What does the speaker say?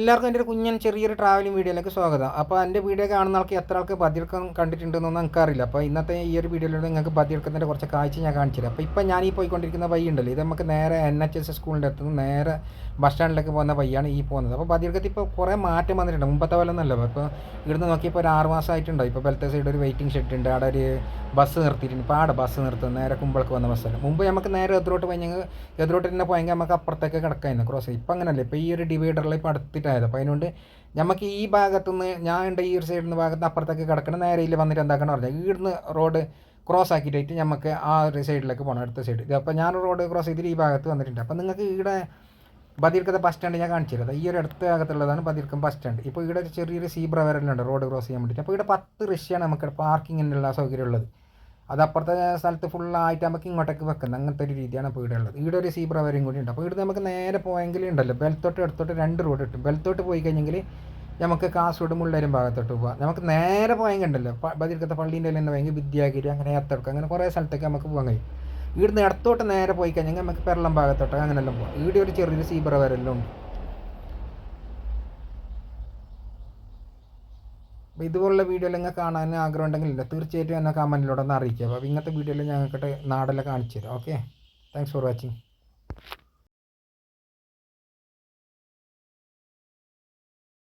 എല്ലാവർക്കും എന്റെ ഒരു കുഞ്ഞൻ ചെറിയൊരു ട്രാവലിംഗ് വീഡിയോയിലേക്ക് സ്വാഗതം. അപ്പോൾ എന്റെ വീഡിയോ കാണുന്ന ആൾക്ക് എത്ര ആൾക്ക് ബദിർക്കം കണ്ടിട്ടുണ്ടെന്നൊന്നും എനിക്കറിയില്ല. അപ്പോൾ ഇന്നത്തെ ഈ ഒരു വീഡിയോയിലൂടെ നിങ്ങൾക്ക് പതിർക്കത്തിന്റെ കുറച്ച് കാഴ്ച ഞാൻ കാണിച്ചില്ല അപ്പോൾ ഇപ്പോൾ ഞാൻ ഈ പോയിക്കൊണ്ടിരിക്കുന്ന വഴി ഉണ്ടല്ലോ ഇത് നമുക്ക് നേരെ എൻ എച്ച് എസ് സ്കൂളിന്റെ അടുത്ത് നിന്ന് നേരെ ബസ് സ്റ്റാൻഡിലേക്ക് പോകുന്ന വഴിയാണ് ഈ പോകുന്നത്. അപ്പോൾ ബദിർക്കത്ത് ഇപ്പോൾ കുറേ മാറ്റം വന്നിട്ടുണ്ട്. മുമ്പത്തെ പോലെ ഒന്നല്ല ഇപ്പോൾ ഇവിടുന്ന് നോക്കിയപ്പോൾ ഒരു ആറ് മാസമായിട്ടുണ്ടോ ഇപ്പോൾ ബലത്തെ സൈഡ് ഒരു വെയിറ്റിംഗ് ഷെഡ് ഉണ്ട്. അവിടെ ഒരു ബസ് നിർത്തിയിട്ടുണ്ട്. ആടെ ബസ് നിർത്തുന്നത് നേരെ കുമ്പളക്ക് വന്ന ബസ്സല്ല മുമ്പ് നമുക്ക് നേരെ എതിരോട്ട് പോയി ഞങ്ങൾ എതിരോട്ട് തന്നെ പോയെങ്കിൽ നമുക്ക് അപ്പുറത്തേക്ക് കിടക്കായിരുന്നു ക്രോസ് ഇപ്പം അങ്ങനല്ല. ഇപ്പോൾ ഈ ഒരു ഡിവൈഡറിൽ ഇപ്പോൾ അടുത്തിട്ടായത്. അപ്പോൾ അതിനുകൊണ്ട് നമുക്ക് ഈ ഭാഗത്തുനിന്ന് ഞാൻ ഉണ്ട് ഈ ഒരു സൈഡിൽ നിന്ന് ഭാഗത്ത് അപ്പുറത്തേക്ക് കിടക്കണം നേരെ ഇതിൽ വന്നിട്ട് എന്താക്കണം പറഞ്ഞാൽ ഇവിടുന്ന് റോഡ് ക്രോസ് ആക്കിയിട്ട് നമുക്ക് ആ ഒരു സൈഡിലേക്ക് പോകണം അടുത്ത സൈഡ് അപ്പോൾ ഞാൻ റോഡ് ക്രോസ് ചെയ്തിട്ട് ഈ ഭാഗത്ത് വന്നിട്ടുണ്ട്. അപ്പോൾ നിങ്ങൾക്ക് ഇവിടെ ബദീർക്കത്തെ ബസ് സ്റ്റാൻഡ് ഞാൻ കാണിച്ചു തരാം. ഈ ഒരു അടുത്ത ഭാഗത്തുള്ളതാണ് ബദീർക്കം ബസ് സ്റ്റാൻഡ് ഇപ്പോൾ ഇവിടെ ചെറിയൊരു സീബ്ര വരലുണ്ട് റോഡ് ക്രോസ് ചെയ്യാൻ വേണ്ടിയിട്ട് അപ്പോൾ ഇവിടെ പത്ത് റിഷ്യാണ് നമുക്ക് പാർക്കിങ്ങിനുള്ള സൗകര്യം ഉള്ളത്. അത് അപ്പുറത്തെ സ്ഥലത്ത് ഫുള്ളായിട്ട് നമുക്ക് ഇങ്ങോട്ടേക്ക് വെക്കുന്നത് അങ്ങനത്തെ ഒരു രീതിയാണ് ഇപ്പോൾ ഇവിടെ ഉള്ളത് ഇവിടെ ഒരു സീബ്ര വരെയും കൂടി ഉണ്ട്. അപ്പോൾ ഇവിടെ നമുക്ക് നേരെ പോയെങ്കിൽ ഉണ്ടല്ലോ. ബെൽത്തോട്ട് എടുത്തോട്ട് രണ്ട് റോഡ് കിട്ടും. ബെൽത്തോട്ട് പോയി കഴിഞ്ഞെങ്കിൽ നമുക്ക് കാസർഗോഡ് മുള്ളേരും ഭാഗത്തോട്ട് പോകാം നമുക്ക് നേരെ പോയെങ്കിൽ ഉണ്ടല്ലോ. ബദിർക്കത്തെ പള്ളീന്റെ തന്നെ പോയെങ്കിൽ വിദ്യാഗിരി അങ്ങനെ ഏത്തടുക്കം അങ്ങനെ കുറേ സ്ഥലത്തേക്ക് നമുക്ക് പോകാൻ കഴിയും. ഇവിടുന്ന് ഇടത്തോട്ട് നേരെ പോയി കഴിഞ്ഞെങ്കിൽ നമുക്ക് പെരളം ഭാഗത്തോട്ട് അങ്ങനെയെല്ലാം പോകാം ഇവിടെ ഒരു ചെറിയൊരു സീബ്ര വരെല്ലാം ഉണ്ട്. അപ്പോൾ ഇതുപോലുള്ള വീഡിയോ എല്ലാം കാണാൻ ആഗ്രഹം ഉണ്ടെങ്കിൽ തീർച്ചയായിട്ടും എന്നെ കമന്റിലൂടെ ഒന്ന് അറിയിക്കുക. അപ്പോൾ ഇങ്ങനത്തെ വീഡിയോയിൽ ഞങ്ങൾക്കിട്ട് നാടെല്ലാം കാണിച്ചു തരാം ഓക്കെ താങ്ക്സ് ഫോർ വാച്ചിങ്